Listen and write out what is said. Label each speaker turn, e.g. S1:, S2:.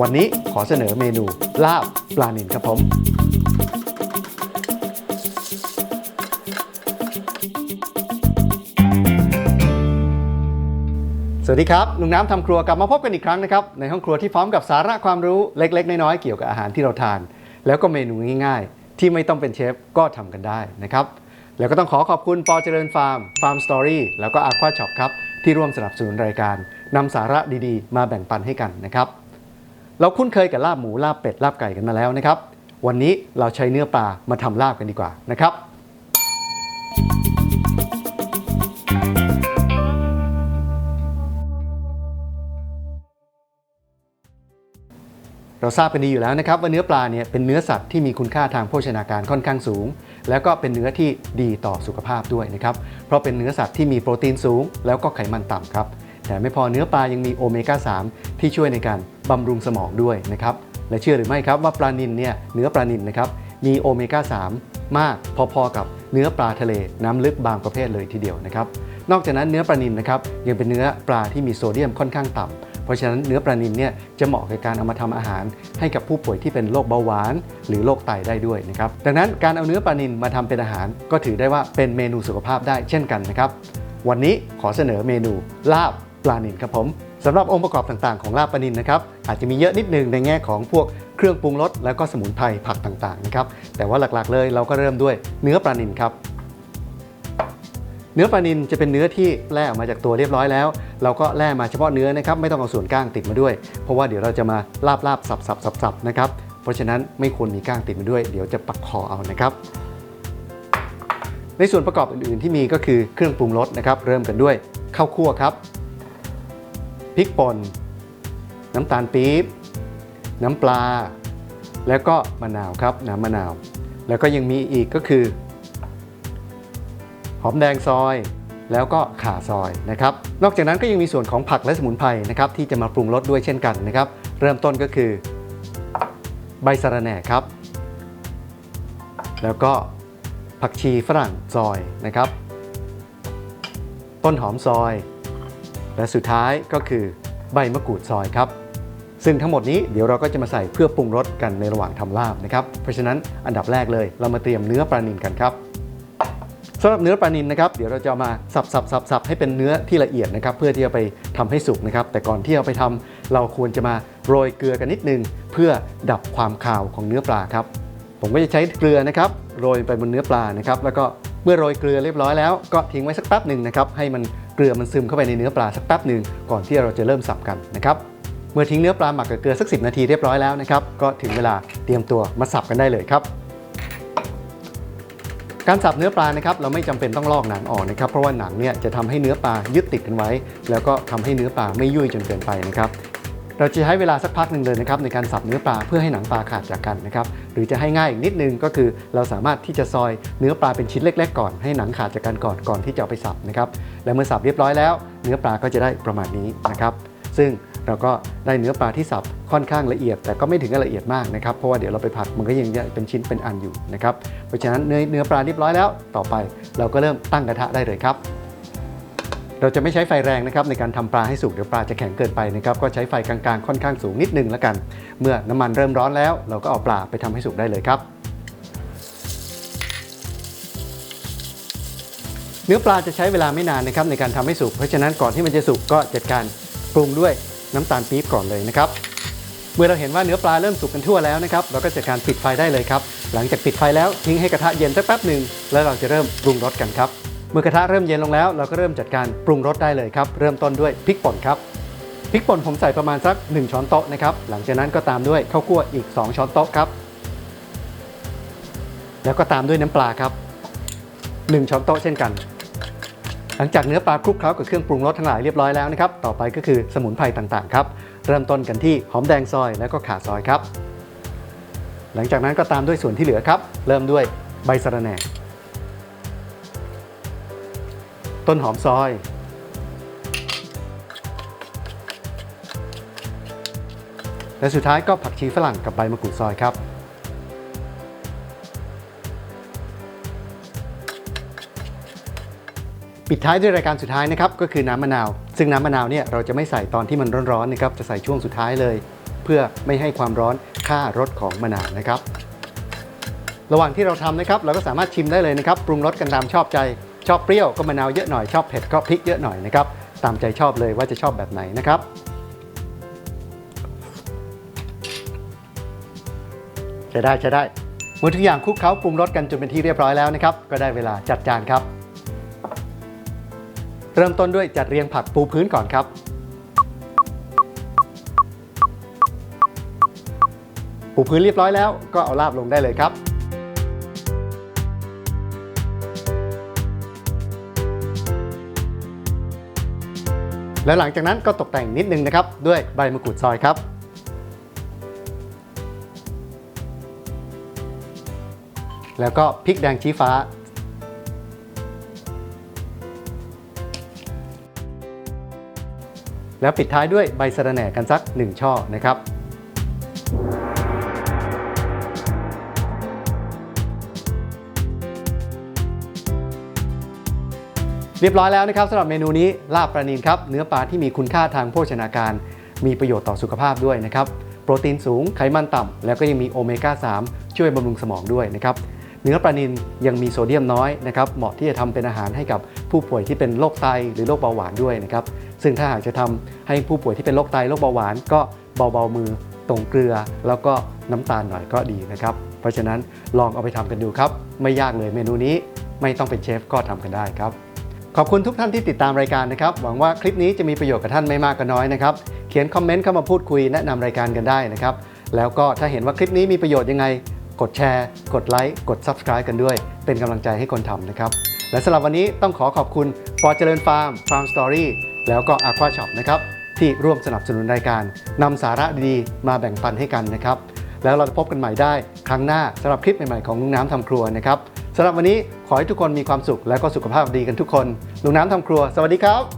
S1: วันนี้ขอเสนอเมนู ลาบปลานิลครับผม สวัสดีครับ ลุงน้ำทำครัวกลับมาพบกันอีกครั้งนะครับ ในห้องครัวที่พร้อมกับสาระความรู้เล็ก ๆ น้อยๆเกี่ยวกับอาหารที่เราทาน แล้วก็เมนูง่าย ๆ ที่ไม่ต้องเป็นเชฟก็ทำกันได้นะครับ แล้วก็ต้องขอขอบคุณปอเจริญฟาร์มฟาร์มสตอรี่แล้วก็อาควาช็อปครับที่ร่วมสนับสนุนรายการ นำสาระดีๆ มาแบ่งปันให้กันนะครับ เราคุ้นเคยกับลาบหมูลาบเป็ดลาบไก่กันมาแล้วนะครับ วันนี้เราใช้เนื้อปลามาทำลาบกันดีกว่านะครับ เราทราบกันดีอยู่แล้วนะครับว่าเนื้อปลาเนี่ยเป็นเนื้อสัตว์ที่มีคุณค่าทางโภชนาการค่อนข้างสูง แล้วก็เป็นเนื้อที่ดีต่อสุขภาพด้วยนะครับ เพราะเป็นเนื้อสัตว์ที่มีโปรตีนสูง แล้วก็ไขมันต่ำครับ แต่ไม่พอเนื้อปลายังมีโอเมก้า 3 ที่ช่วยในการบำรุงสมองด้วยนะครับ และเชื่อหรือไม่ครับว่าปลานิลเนี่ยเนื้อปลานิลนะครับมีโอเมก้า 3 มากพอๆกับเนื้อปลาทะเลน้ำลึกบางประเภทเลยทีเดียวนะครับ นอกจากนั้นเนื้อปลานิลนะครับยังเป็นเนื้อปลาที่มีโซเดียมค่อนข้างต่ำเพราะฉะนั้นเนื้อปลานิลเนี่ยจะเหมาะกับการเอามาทำอาหาร ให้กับผู้ป่วยที่เป็นโรคเบาหวาน หรือโรคไตได้ด้วยนะครับดังนั้นการเอาเนื้อปลานิลมาทำเป็นอาหาร ก็ถือได้ว่าเป็นเมนูสุขภาพได้เช่นกันนะครับวันนี้ขอเสนอเมนูลาบ ลานิลครับผมสำหรับองค์ประกอบต่างๆของลาบปลานิลนะครับอาจจะมีเยอะนิดนึงในแง่ของพวกเครื่องปรุงรสแล้วก็สมุนไพรผักต่างๆนะครับแต่ว่าหลักๆเลยเราก็เริ่มด้วยเนื้อปลานิลครับเนื้อปลานิลจะเป็นเนื้อที่แล่ออกมาจากตัวเรียบร้อยแล้ว เราก็แล่มาเฉพาะเนื้อนะครับไม่ต้องเอาส่วนก้างติดมาด้วย เพราะว่าเดี๋ยวเราจะมาลาบลาบสับสับสับสับนะครับเพราะฉะนั้นไม่ควรมีก้างติดมาด้วย เดี๋ยวจะปักคอเอานะครับ ในส่วนประกอบอื่นๆที่มีก็คือเครื่องปรุงรสนะครับเริ่มกันด้วยข้าวคั่วครับ พริกป่น น้ำตาลปี๊บ น้ำปลา แล้วก็มะนาวครับน้ำมะนาว แล้วก็ยังมีอีกก็คือ หอมแดงซอยแล้วก็ข่าซอยนะครับ นอกจากนั้นก็ยังมีส่วนของผักและสมุนไพรนะครับที่จะมาปรุงรสด้วยเช่นกันนะครับ เริ่มต้นก็คือ ใบสะระแหน่ครับ แล้วก็ผักชีฝรั่งซอยนะครับ ต้นหอมซอย และสุดท้ายก็คือใบมะกรูดซอยครับ ซึ่งทั้งหมดนี้เดี๋ยวเราก็จะมาใส่เพื่อปรุงรสกันในระหว่างทำลาบนะครับ เพราะฉะนั้นอันดับแรกเลยเรามาเตรียมเนื้อปลานิลกันครับสำหรับเนื้อปลานิลนะครับเดี๋ยวเราจะมาสับสับสับสับให้เป็นเนื้อที่ละเอียดนะครับเพื่อที่จะไปทำให้สุกนะครับ แต่ก่อนที่เอาไปทำเราควรจะมาโรยเกลือกันนิดนึง เพื่อดับความคาวของเนื้อปลาครับ ผมก็จะใช้เกลือนะครับโรยไปบนเนื้อปลานะครับ แล้วก็เมื่อโรยเกลือเรียบร้อยแล้วก็ทิ้งไว้สักแป๊บหนึ่งนะครับให้มัน เกลือมันซึมเข้าไปในเนื้อปลาสักแป๊บหนึ่งก่อนที่เราจะเริ่มสับกันนะครับเมื่อทิ้งเนื้อปลาหมักกับเกลือสัก 10 นาทีเรียบร้อยแล้วนะครับก็ถึงเวลาเตรียมตัวมาสับกันได้เลยครับ การสับเนื้อปลานะครับเราไม่จำเป็นต้องลอกหนังออกนะครับเพราะว่าหนังเนี่ยจะทำให้เนื้อปลายึดติดกันไว้ แล้วก็ทำให้เนื้อปลาไม่ยุ่ยจนเกินไปนะครับ เราจะใช้เวลาสักพักหนึ่งเลยนะครับในการสับเนื้อปลาเพื่อให้หนังปลาขาดจากกันนะครับหรือจะให้ง่ายอีกนิดนึงก็คือ เราสามารถที่จะซอยเนื้อปลาเป็นชิ้นเล็ก ๆ ก่อนให้หนังขาดจากกันก่อนก่อนที่จะเอาไปสับนะครับและเมื่อสับเรียบร้อยแล้ว เนื้อปลาก็จะได้ประมาณนี้นะครับ ซึ่งเราก็ได้เนื้อปลาที่สับค่อนข้างละเอียด แต่ก็ไม่ถึงกับละเอียดมากนะครับเพราะว่าเดี๋ยวเราไปผัดมันก็ยังเป็นชิ้นเป็นอันอยู่นะครับเพราะฉะนั้นเนื้อเนื้อปลาเรียบร้อยแล้ว ต่อไป เราก็เริ่มตั้งกระทะได้เลยครับ เราจะไม่ใช้ไฟแรงนะครับในการทำปลาให้สุกเดี๋ยวปลาจะแข็งเกินไปนะครับก็ใช้ไฟกลางๆค่อนข้างสูงนิดนึงแล้วกัน เมื่อน้ำมันเริ่มร้อนแล้ว เราก็เอาปลาไปทำให้สุกได้เลยครับเนื้อปลาจะใช้เวลาไม่นานนะครับในการทำให้สุกเพราะฉะนั้นก่อนที่มันจะสุกก็จัดการปรุงด้วยน้ำตาลปี๊บก่อนเลยนะครับเมื่อเราเห็นว่าเนื้อปลาเริ่มสุกกันทั่วแล้วนะครับเราก็จัดการปิดไฟได้เลยครับ หลังจากปิดไฟแล้วทิ้งให้กระทะเย็นสักแป๊บหนึ่งแล้วเราจะเริ่มปรุงรสกันครับ เมื่อกระทะเริ่มเย็นลงแล้วเราก็เริ่มจัดการปรุงรสได้เลยครับ เริ่มต้นด้วยพริกป่นครับพริกป่นผมใส่ประมาณสัก 1 ช้อนโต๊ะนะครับหลังจากนั้นก็ตามด้วยข้าวคั่วอีก 2 ช้อนโต๊ะครับ แล้วก็ตามด้วยน้ำปลาครับ 1 ช้อนโต๊ะเช่นกัน หลังจากเนื้อปลาคลุกเคล้ากับเครื่องปรุงรสทั้งหลายเรียบร้อยแล้วนะครับต่อไปก็คือสมุนไพรต่างๆครับเริ่มต้นกันที่หอมแดงซอยแล้วก็ข่าซอยครับ หลังจากนั้นก็ตามด้วยส่วนที่เหลือครับ เริ่มด้วยใบสะระแหน่ ต้นหอมซอย และสุดท้ายก็ผักชีฝรั่งกับใบมะกรูดซอยครับ ปิดท้ายด้วยรายการสุดท้ายนะครับก็คือน้ำมะนาว ซึ่งน้ำมะนาวเนี่ยเราจะไม่ใส่ตอนที่มันร้อนๆนะครับจะใส่ช่วงสุดท้ายเลย เพื่อไม่ให้ความร้อนฆ่ารสของมะนาวนะครับ ระหว่างที่เราทำนะครับเราก็สามารถชิมได้เลยนะครับ ปรุงรสกันตามชอบใจ ชอบเปรี้ยวก็มะนาวเยอะหน่อยชอบเผ็ดก็พริกเยอะหน่อยนะครับตามใจชอบเลยว่าจะชอบแบบไหนนะครับใช้ได้ใช้ได้เมื่อทุกอย่างคลุกเคล้าปรุงรสกันจนเป็นที่เรียบร้อยแล้วนะครับ ก็ได้เวลาจัดจานครับ เริ่มต้นด้วยจัดเรียงผักปูพื้นก่อนครับ ปูพื้นเรียบร้อยแล้วก็เอาลาบลงได้เลยครับ แล้วหลังจากนั้นก็ตกแต่งนิดนึงนะครับ ด้วยใบมะกรูดซอยครับ แล้วก็พริกแดงชี้ฟ้า แล้วปิดท้ายด้วยใบสะระแหน่กันสัก 1 ช่อนะครับ เรียบร้อยแล้วนะครับสำหรับเมนูนี้ลาบปลานิลครับเนื้อปลาที่มีคุณค่าทางโภชนาการ มีประโยชน์ต่อสุขภาพด้วยนะครับโปรตีนสูงไขมันต่ำ แล้วก็ยังมีโอเมก้า 3 ช่วยบำรุงสมองด้วยนะครับเนื้อปลานิลยังมีโซเดียมน้อยนะครับเหมาะที่จะทำเป็นอาหารให้กับผู้ป่วยที่เป็นโรคไตหรือโรคเบาหวานด้วยนะครับซึ่งถ้าหากจะทำให้ผู้ป่วยที่เป็นโรคไตโรคเบาหวาน ก็เบาๆมือตรงเกลือ แล้วก็น้ำตาลหน่อยก็ดีนะครับเพราะฉะนั้นลองเอาไปทำกันดูครับ ไม่ยากเลยเมนูนี้ไม่ต้องเป็นเชฟก็ทำกันได้ครับ ขอบคุณทุกท่านที่ติดตามรายการนะครับ หวังว่าคลิปนี้จะมีประโยชน์กับท่านไม่มากก็น้อยนะครับ เขียนคอมเมนต์เข้ามาพูดคุยแนะนำรายการกันได้นะครับ แล้วก็ถ้าเห็นว่าคลิปนี้มีประโยชน์ยังไง กดแชร์ กดไลค์ กด Subscribe กันด้วย เป็นกำลังใจให้คนทำนะครับ และสำหรับวันนี้ต้องขอขอบคุณปอเจริญฟาร์ม Farm Story แล้วก็ Aqua Shop นะครับที่ร่วมสนับสนุนรายการนำสาระดีๆมาแบ่งปันให้กันนะครับ แล้วเราจะพบกันใหม่ได้ครั้งหน้าสำหรับคลิปใหม่ๆของลุงน้ำทำครัวนะครับ สำหรับวันนี้ขอให้ทุกคนมีความสุขและก็สุขภาพดีกันทุกคนลุงน้ำทำครัว สวัสดีครับ